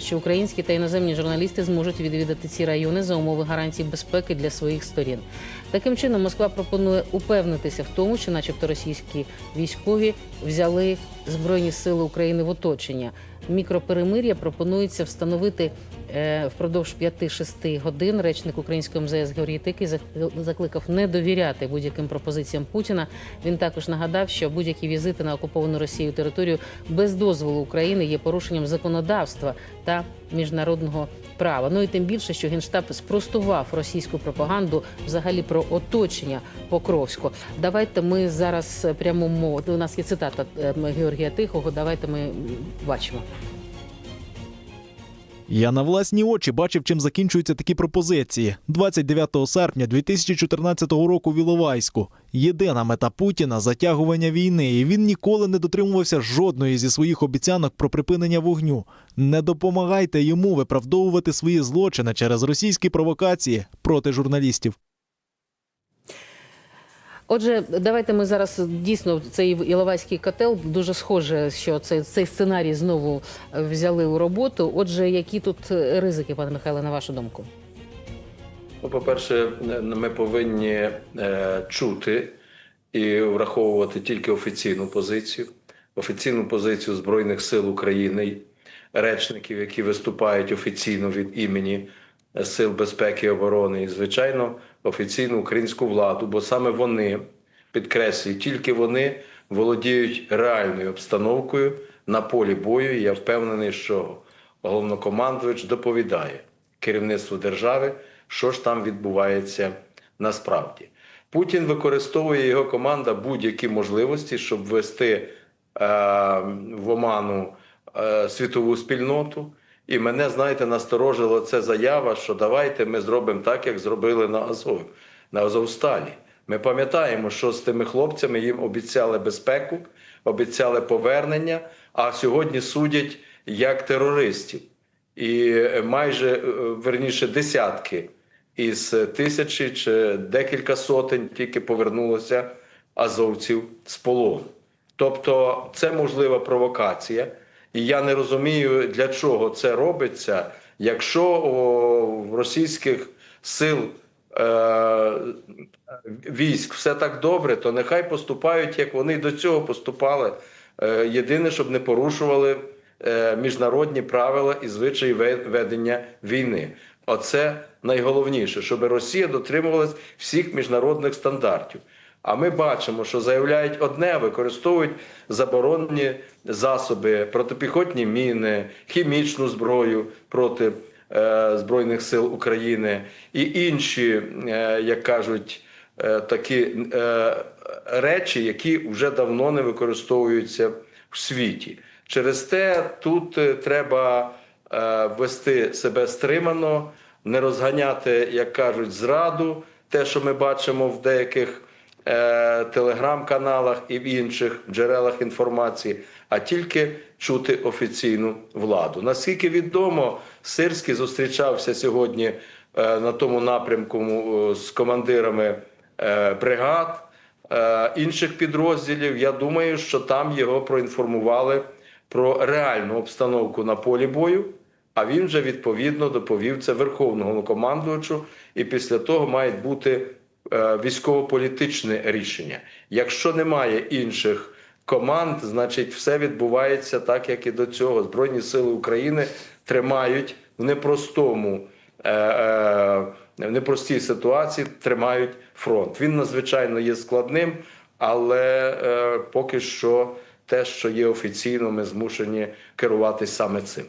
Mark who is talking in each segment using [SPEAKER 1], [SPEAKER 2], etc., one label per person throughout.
[SPEAKER 1] що українські та іноземні журналісти зможуть відвідати ці райони за умови гарантій безпеки для своїх сторін. Таким чином, Москва пропонує упевнитися в тому, що, начебто, російські військові взяли збройні сили України в оточення. Мікроперемир'я пропонується встановити впродовж 5-6 годин. Речник українського МЗС Георгій Тикий закликав не довіряти будь-яким пропозиціям Путіна. Він також нагадав, що будь-які візити на окуповану Росією територію без дозволу України є порушенням законодавства та міжнародного права. Ну і тим більше, що генштаб спростував російську пропаганду взагалі про оточення Покровську. Давайте ми зараз е, прямо мову. У нас є цитата е, Георгія Тихого. Давайте ми бачимо.
[SPEAKER 2] Я на власні очі бачив, чим закінчуються такі пропозиції. 29 серпня 2014 року в Іловайську. Єдина мета Путіна затягування війни, і він ніколи не дотримувався жодної зі своїх обіцянок про припинення вогню. Не допомагайте йому виправдовувати свої злочини через російські провокації проти журналістів.
[SPEAKER 1] Отже, давайте ми зараз дійсно цей Іловайський котел дуже схоже, що цей, цей сценарій знову е, взяли у роботу. Отже, які тут е, ризики, пане Михайле, на вашу думку?
[SPEAKER 3] Ну, по-перше, ми повинні е, чути і враховувати тільки офіційну позицію, офіційну позицію Збройних сил України, речників, які виступають офіційно від імені Сил безпеки і оборони, і, звичайно, офіційну українську владу, бо саме вони підкреслюю, тільки вони володіють реальною обстановкою на полі бою. І я впевнений, що головнокомандувач доповідає керівництву держави, що ж там відбувається насправді. Путін використовує його команда будь-які можливості, щоб ввести е, в оману е, світову спільноту. І мене, знаєте, насторожило це заява, що давайте ми зробимо так, як зробили на Азов, на Азовсталі. Ми пам'ятаємо, що з тими хлопцями їм обіцяли безпеку, обіцяли повернення, а сьогодні судять як терористів. І е, майже е, верніше десятки із тисячі чи декілька сотень тільки повернулося азовців з полону. Тобто це можлива провокація. І я не розумію, для чого це робиться, якщо в російських сил е, військ все так добре, то нехай поступають, як вони до цього поступали. Е, єдине, щоб не порушували е, міжнародні правила і звичаї ве- ведення війни. Оце найголовніше, щоб Росія дотримувалась всіх міжнародних стандартів. А ми бачимо, що заявляють одне, використовують заборонені засоби, протипіхотні міни, хімічну зброю проти е, Збройних сил України і інші, е, як кажуть, е, такі е, речі, які вже давно не використовуються в світі. Через те тут е, треба е, вести себе стримано, не розганяти, як кажуть, зраду, те, що ми бачимо в деяких е, телеграм-каналах і в інших джерелах інформації, а тільки чути офіційну владу. Наскільки відомо, Сирський зустрічався сьогодні е, на тому напрямку е, з командирами е, бригад інших підрозділів. Я думаю, що там його проінформували про реальну обстановку на полі бою. А він вже відповідно доповів це верховному командувачу, і після того має бути військово-політичне рішення. Якщо немає інших команд, значить все відбувається так, як і до цього. Збройні сили України тримають в непростому. е, е, В непростій ситуації тримають фронт. Він надзвичайно є складним, але е, поки що те, що є офіційно, ми змушені керуватись саме цим.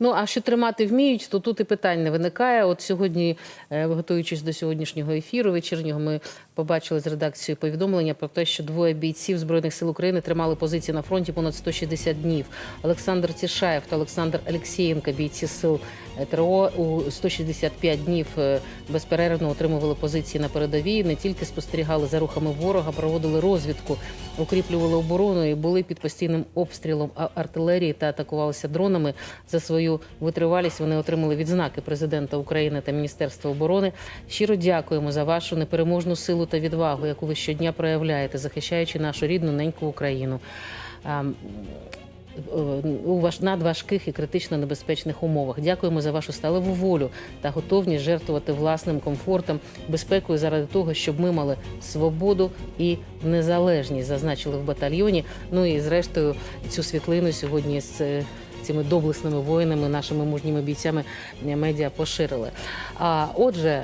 [SPEAKER 1] Ну а що тримати вміють, то тут і питань не виникає. От сьогодні, готуючись до сьогоднішнього ефіру вечірнього, ми побачили з редакцією повідомлення про те, що двоє бійців збройних сил України тримали позиції на фронті понад 160 днів. Олександр Тішаєв та Олександр Алексієнко, бійці сил е, ТРО, у 165 днів е, безперервно отримували позиції на передовій. Не тільки спостерігали за рухами ворога, проводили розвідку, укріплювали оборону і були під постійним обстрілом артилерії та атакувалися дронами. За свою витривалість вони отримали відзнаки президента України та Міністерства оборони. Щиро дякуємо за вашу непереможну силу та відвагу, яку ви щодня проявляєте, захищаючи нашу рідну неньку Україну. У важ- надважких і критично небезпечних умовах. Дякуємо за вашу сталеву волю та готовність жертвувати власним комфортом, безпекою заради того, щоб ми мали свободу і незалежність, зазначили в батальйоні. Ну і зрештою цю світлину сьогодні з е, цими доблесними воїнами, нашими мужніми бійцями е, медіа поширили. А отже.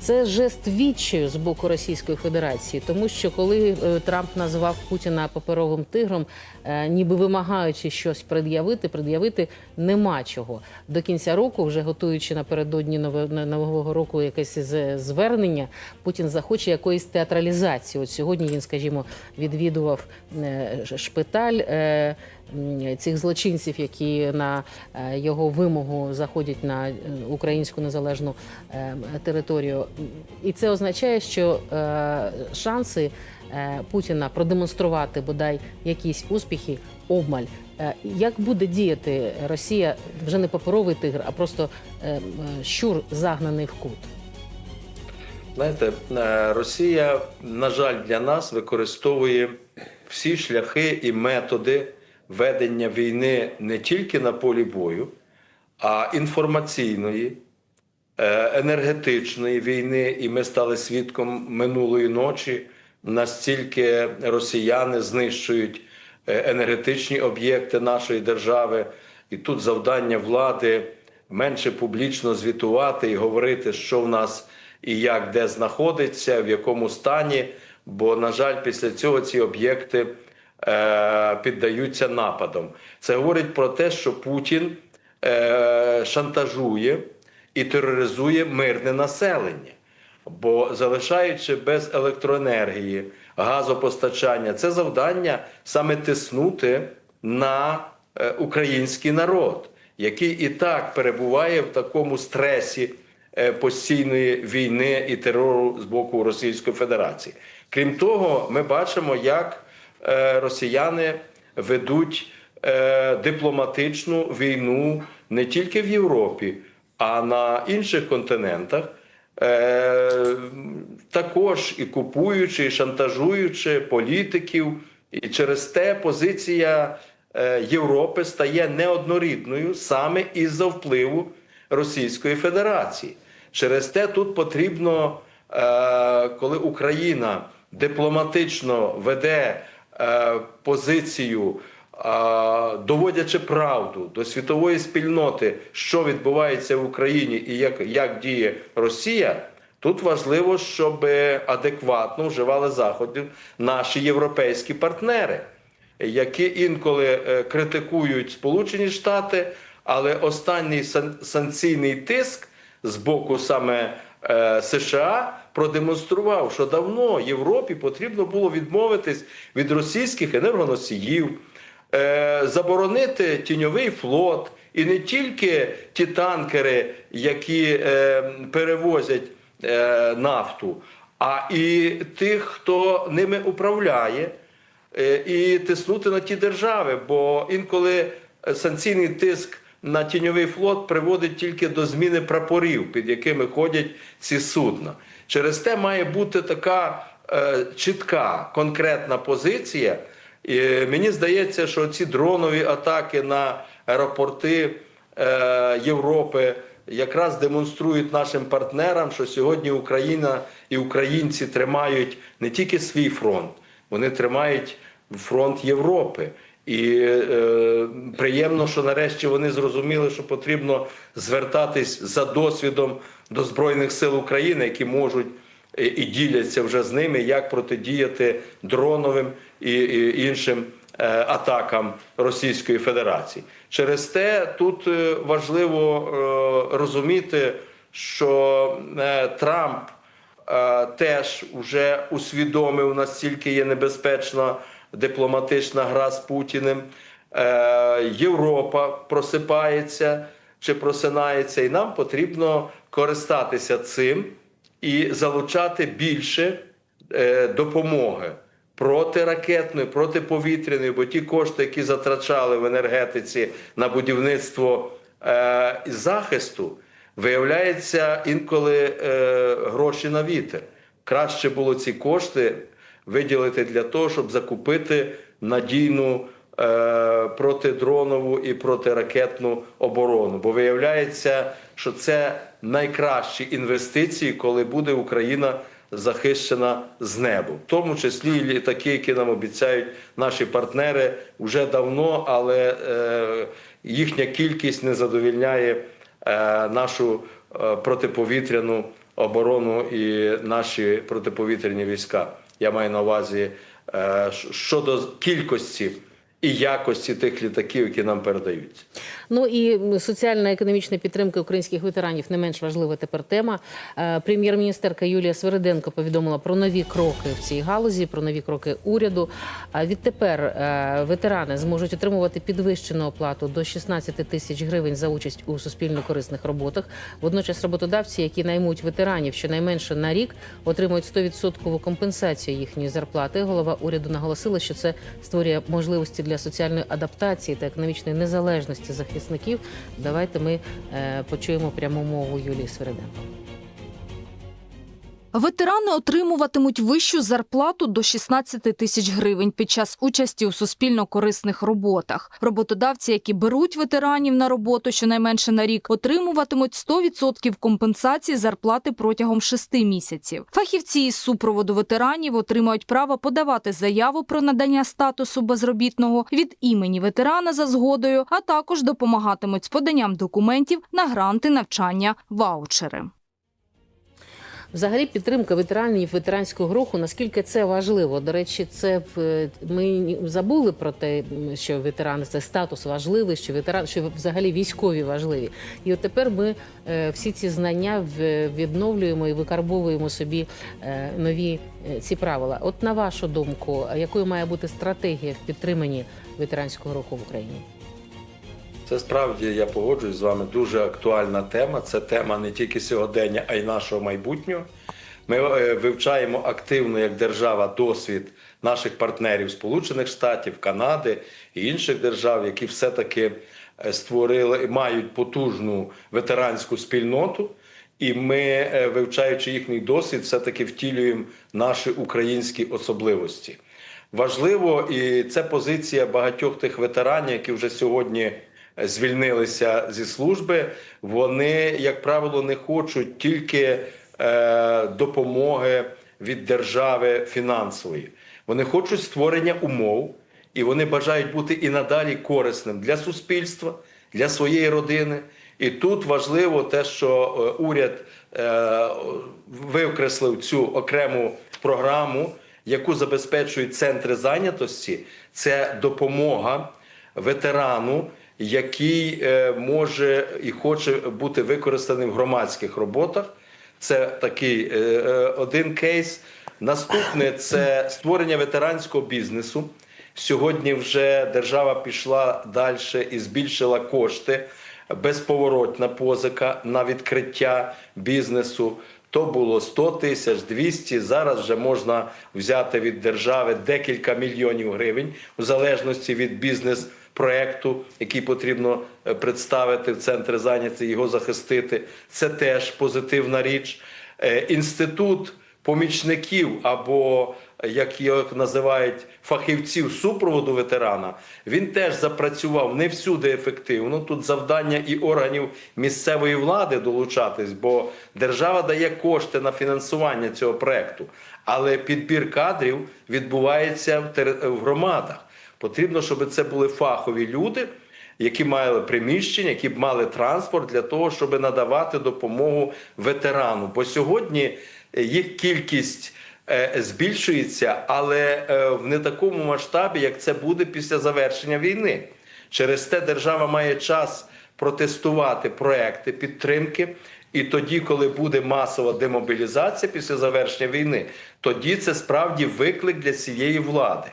[SPEAKER 1] Це жест відчаю з боку Російської Федерації, тому що коли е, Трамп назвав Путіна паперовим тигром, е, ніби вимагаючи щось пред'явити, пред'явити нема чого. До кінця року, вже готуючи напередодні нового року якесь звернення, Путін захоче якоїсь театралізації. От сьогодні він, скажімо, відвідував е, шпиталь. Цих злочинців, які на е, його вимогу заходять на е, українську незалежну е, територію, і це означає, що шанси Путіна продемонструвати бодай якісь успіхи обмаль. Як буде діяти Росія вже не паперовий тигр, а просто щур загнаний в кут?
[SPEAKER 3] Знаєте, Росія, на жаль, для нас використовує всі шляхи і методи ведення війни не тільки на полі бою, а інформаційної, е, енергетичної війни. І ми стали свідком минулої ночі, настільки росіяни знищують е, енергетичні об'єкти нашої держави. І тут завдання влади менше публічно звітувати і говорити, що в нас і як де знаходиться, в якому стані. Бо, на жаль, після цього ці об'єкти піддаються нападам. Це говорить про те, що Путін е, шантажує і тероризує мирне населення. Бо залишаючи без електроенергії, газопостачання, це завдання саме тиснути на е, український народ, який і так перебуває в такому стресі е, постійної війни і терору з боку Російської Федерації. Крім того, ми бачимо, як е, росіяни ведуть е, дипломатичну війну не тільки в Європі, а на інших континентах. Е, також і купуючи, і шантажуючи політиків, і через те позиція е, Європи стає неоднорідною саме із-за впливу Російської Федерації. Через те тут потрібно, е, коли Україна дипломатично веде е, позицію, е, доводячи правду до світової спільноти, що відбувається в Україні і як, як діє Росія. Тут важливо, щоб адекватно вживали заходів наші європейські партнери, які інколи е, критикують Сполучені Штати, але останній сан- санкційний тиск з боку саме е, США продемонстрував, що давно Європі потрібно було відмовитись від російських енергоносіїв, е, заборонити тіньовий флот і не тільки ті танкери, які е, перевозять е, нафту, а і тих, хто ними управляє, і тиснути на ті держави. Бо інколи санкційний тиск на тіньовий флот приводить тільки до зміни прапорів, під якими ходять ці судна. Через те має бути така е, чітка, конкретна позиція. І мені здається, що ці дронові атаки на аеропорти е, Європи якраз демонструють нашим партнерам, що сьогодні Україна і українці тримають не тільки свій фронт, вони тримають фронт Європи. І е, приємно, що нарешті вони зрозуміли, що потрібно звертатись за досвідом до Збройних сил України, які можуть і, і діляться вже з ними, як протидіяти дроновим і, і іншим е, атакам Російської Федерації. Через те тут е, важливо е, розуміти, що е, Трамп е, теж вже усвідомив, наскільки є небезпечна дипломатична гра з Путіним. Е, Європа просипається чи просинається, і нам потрібно користатися цим і залучати більше е, допомоги протиракетної, протиповітряної, бо ті кошти, які затрачали в енергетиці на будівництво е, захисту, виявляється інколи гроші на вітер. Краще було ці кошти виділити для того, щоб закупити надійну е, протидронову і протиракетну оборону. Бо виявляється, що це найкращі інвестиції, коли буде Україна захищена з небу, в тому числі і літаки, які нам обіцяють наші партнери вже давно, але е, їхня кількість не задовільняє е, нашу е, протиповітряну оборону і наші протиповітряні війська. Я маю на увазі е, щодо кількості і якості тих літаків, які нам передаються.
[SPEAKER 1] Ну і соціальна економічна підтримка українських ветеранів не менш важлива тепер тема. Е, Прем'єр-міністерка Юлія Свериденко повідомила про нові кроки в цій галузі, про нові кроки уряду. А відтепер е, ветерани зможуть отримувати підвищену оплату до 16 тисяч гривень за участь у суспільно-корисних роботах. Водночас роботодавці, які наймуть ветеранів щонайменше на рік, отримують 100% компенсацію їхньої зарплати. Голова уряду наголосила, що це створює можливості для соціальної адаптації та економічної незалежності захисників. Давайте ми е, почуємо пряму мову Юлії Свериденко.
[SPEAKER 4] Ветерани отримуватимуть вищу зарплату до 16 тисяч гривень під час участі у суспільно-корисних роботах. Роботодавці, які беруть ветеранів на роботу щонайменше на рік, отримуватимуть 100% компенсації зарплати протягом 6 місяців. Фахівці із супроводу ветеранів отримають право подавати заяву про надання статусу безробітного від імені ветерана за згодою, а також допомагатимуть з поданням документів на гранти, навчання, ваучери.
[SPEAKER 1] Взагалі, підтримка ветеранів ветеранського руху, наскільки це важливо. До речі, це ми забули про те, що ветерани це статус важливий, що ветеран, що взагалі військові важливі. І от тепер ми е, всі ці знання відновлюємо і викарбовуємо собі е, нові е, ці правила. От на вашу думку, якою має бути стратегія в підтриманні ветеранського руху в Україні?
[SPEAKER 3] Це справді я погоджуюсь з вами. Дуже актуальна тема. Це тема не тільки сьогодення, а й нашого майбутнього. Ми е, вивчаємо активно як держава досвід наших партнерів Сполучених Штатів, Канади і інших держав, які все-таки е, створили і мають потужну ветеранську спільноту. І ми, е, вивчаючи їхній досвід, все-таки втілюємо наші українські особливості. Важливо, і це позиція багатьох тих ветеранів, які вже сьогодні звільнилися зі служби. Вони, як правило, не хочуть тільки е, допомоги від держави фінансової. Вони хочуть створення умов, і вони бажають бути і надалі корисним для суспільства, для своєї родини. І тут важливо те, що е, уряд е, викреслив цю окрему програму, яку забезпечують центри зайнятості. Це допомога ветерану, який е, може і хоче бути використаним в громадських роботах. Це такий е, е, один кейс. Наступне це створення ветеранського бізнесу. Сьогодні вже держава пішла далі і збільшила кошти. Безповоротна позика на відкриття бізнесу. То було 100 тисяч, 200, зараз вже можна взяти від держави декілька мільйонів гривень у залежності від бізнес-проекту, який потрібно е, представити в центри зайняті, його захистити. Це теж позитивна річ. Е, Інститут помічників або як його називають фахівців супроводу ветерана, він теж запрацював не всюди ефективно. Тут завдання і органів місцевої влади долучатись, бо держава дає кошти на фінансування цього проекту, але підбір кадрів відбувається в громадах. Потрібно, щоб це були фахові люди. Які мали приміщення, які б мали транспорт для того, щоб надавати допомогу ветерану. Бо сьогодні е, їх кількість е, збільшується, але е, в не такому масштабі, як це буде після завершення війни. Через те держава має час протестувати проекти підтримки. І тоді, коли буде масова демобілізація після завершення війни, тоді це справді виклик для цієї влади.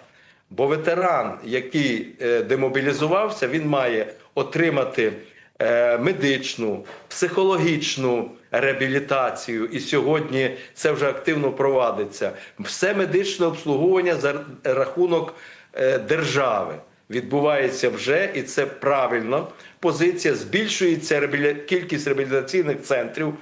[SPEAKER 3] Бо ветеран, який е, демобілізувався, він має отримати е, медичну, психологічну реабілітацію. І сьогодні це вже активно провадиться. Все медичне обслуговування за рахунок е, держави відбувається вже, і це правильна позиція. Збільшується кількість реабілітаційних центрів,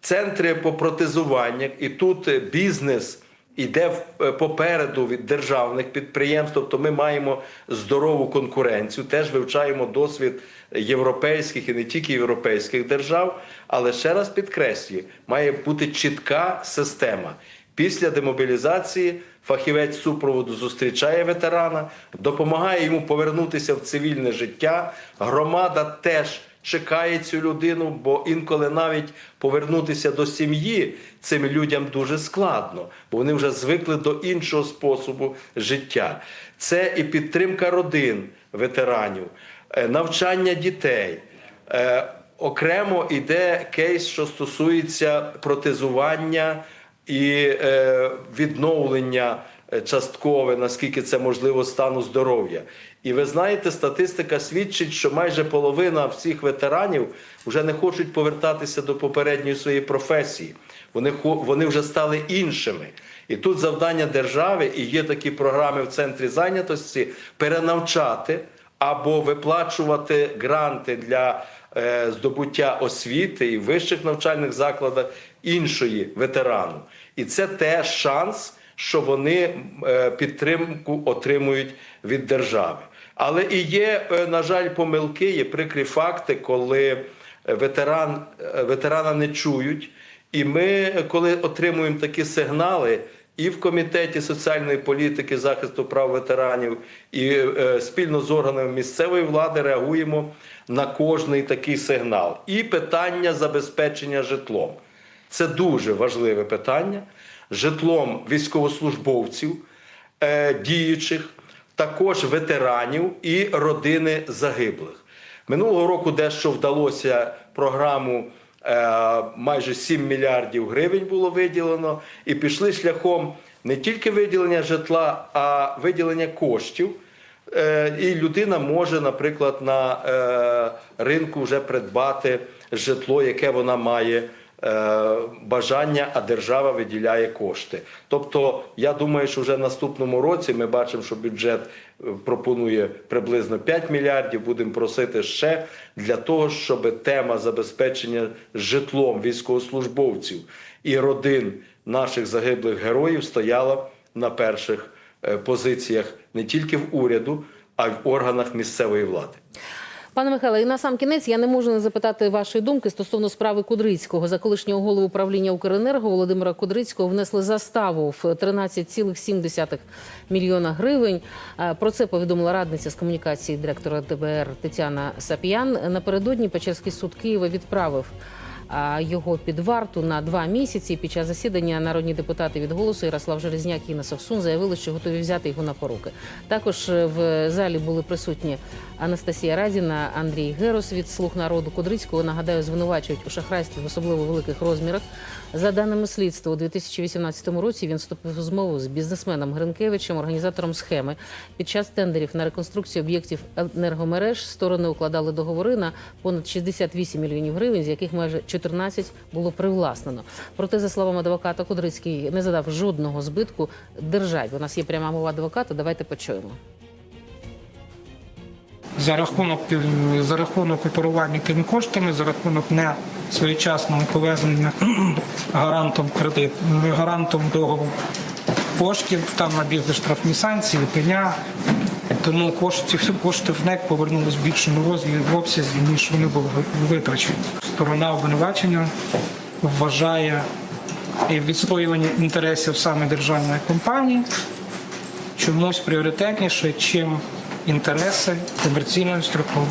[SPEAKER 3] центри по протезуванню, і тут бізнес йде в- е, попереду від державних підприємств, тобто ми маємо здорову конкуренцію, теж вивчаємо досвід європейських і не тільки європейських держав. Але ще раз підкреслюю, має бути чітка система. Після демобілізації фахівець супроводу зустрічає ветерана, допомагає йому повернутися в цивільне життя. Громада теж чекає цю людину, бо інколи навіть повернутися до сім'ї цим людям дуже складно, бо вони вже звикли до іншого способу життя. Це і підтримка родин ветеранів, е, навчання дітей. Е, Окремо йде кейс, що стосується протезування і е, відновлення часткове, наскільки це можливо, стану здоров'я. І ви знаєте, статистика свідчить, що майже половина всіх ветеранів вже не хочуть повертатися до попередньої своєї професії. Вони, вони вже стали іншими. І тут завдання держави, і є такі програми в центрі зайнятості, перенавчати або виплачувати гранти для е, здобуття освіти і вищих навчальних закладах іншої ветерану. І це теж шанс, що вони е, підтримку отримують від держави. Але і є, е, на жаль, помилки, є прикрі факти, коли е, ветеран, е, ветерана не чують. І ми, коли отримуємо такі сигнали, і в комітеті соціальної політики захисту прав ветеранів, і спільно з органами місцевої влади реагуємо на кожний такий сигнал. І питання забезпечення житлом. Це дуже важливе питання. Житлом військовослужбовців, діючих, також ветеранів і родини загиблих. Минулого року дещо вдалося програму е, майже 7 мільярдів гривень було виділено, і пішли шляхом не тільки виділення житла, а виділення коштів. Е, І людина може, наприклад, на е, ринку вже придбати житло, яке вона має бажання, а держава виділяє кошти. Тобто, я думаю, що вже в наступному році ми бачимо, що бюджет е, пропонує приблизно 5 мільярдів. Будемо просити ще для того, щоб тема забезпечення житлом військовослужбовців і родин наших загиблих героїв стояла на перших е, позиціях не тільки в уряду, а й в органах місцевої влади.
[SPEAKER 1] Пане Михайле, і на сам кінець я не можу не запитати вашої думки стосовно справи Кудрицького. За колишнього голову управління Укренерго Володимира Кудрицького внесли заставу в 13,7 мільйона гривень. Е, Про це повідомила радниця з комунікації директора ДБР Тетяна Сап'ян. Напередодні Печерський суд Києва відправив його під варту на два місяці. Під час засідання народні депутати від голосу Ярослав Железняк і Інна Совсун заявили, що готові взяти його на поруки. Також е, в залі були присутні Анастасія Радіна, Андрій Герос від слуг народу Кудрицького. Нагадаю, звинувачують у шахрайстві в особливо великих розмірах. За даними слідства, у 2018 році він вступив у змову з бізнесменом Гринкевичем, організатором схеми. Під час тендерів на реконструкцію об'єктів енергомереж сторони укладали договори на понад 68 мільйонів гривень, з яких майже 14 було привласнено. Проте, за словами адвоката, Кудрицький не задав жодного збитку державі. У нас є пряма мова адвоката. Давайте почуємо.
[SPEAKER 5] За рахунок за рахунок оперування тими коштами, за рахунок не своєчасного повернення гарантом кредит, гарантом договору коштів, там набігли штрафні санкції, пеня. Тому кошти, всі кошти в НЕК повернули в більшому розмірі в обсязі, ніж вони були витрачені. Сторона обвинувачення вважає відстоювання інтересів саме державної компанії чомусь пріоритетніше, чим інтереси комерційної структури.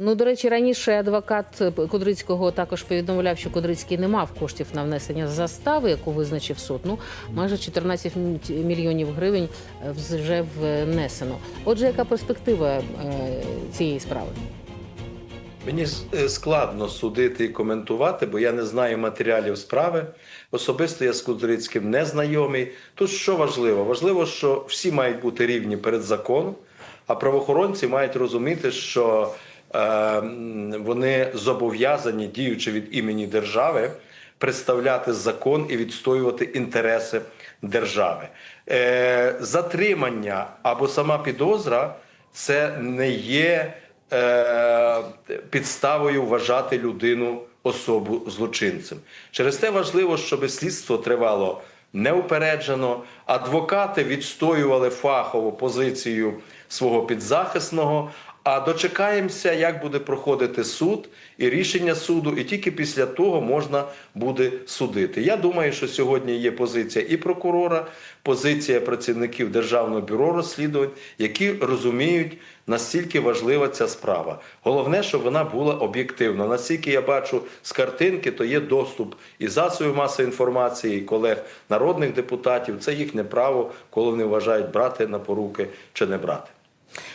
[SPEAKER 1] Ну, до речі, раніше адвокат Кудрицького також повідомляв, що Кудрицький не мав коштів на внесення застави, яку визначив суд. Ну, майже 14 мільйонів гривень е, вже внесено. Отже, яка перспектива е, цієї справи?
[SPEAKER 3] Мені е, складно судити і коментувати, бо я не знаю матеріалів справи. Особисто я з Кудрицьким не знайомий. Тут що важливо? Важливо, що всі мають бути рівні перед законом, а правоохоронці мають розуміти, що е, вони зобов'язані, діючи від імені держави, представляти закон і відстоювати інтереси держави. Е, затримання або сама підозра це не є е, підставою вважати людину особу злочинцем. Через те важливо, щоб слідство тривало неупереджено. Адвокати відстоювали фахову позицію свого підзахисного. А дочекаємося, як буде проходити суд і рішення суду, і тільки після того можна буде судити. Я думаю, що сьогодні є позиція і прокурора, позиція працівників Державного бюро розслідувань, які розуміють, настільки важлива ця справа. Головне, щоб вона була об'єктивна. Наскільки я бачу з картинки, то є доступ і засобів масової інформації, і колег народних депутатів. Це їхнє право, коли вони вважають брати на поруки чи не брати.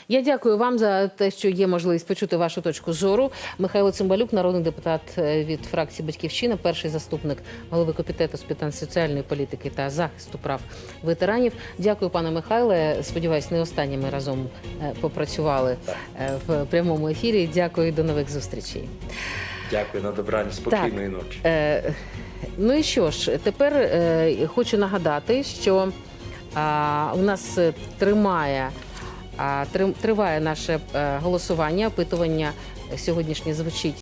[SPEAKER 1] Я дякую вам за те, що є можливість почути вашу точку зору. Михайло Цимбалюк, народний депутат е, від фракції Батьківщина, перший заступник голови комітету з питань соціальної політики та захисту прав ветеранів. Дякую, пане Михайле. Сподіваюсь, не останні ми разом е, попрацювали е, в прямому ефірі. Дякую, до нових зустрічей.
[SPEAKER 3] Дякую на добраніч. Спокійної ночі.
[SPEAKER 1] Е, ну і що ж, тепер е, хочу нагадати, що а, у нас е, тримає, а, триває наше е, голосування, опитування сьогоднішнє звучить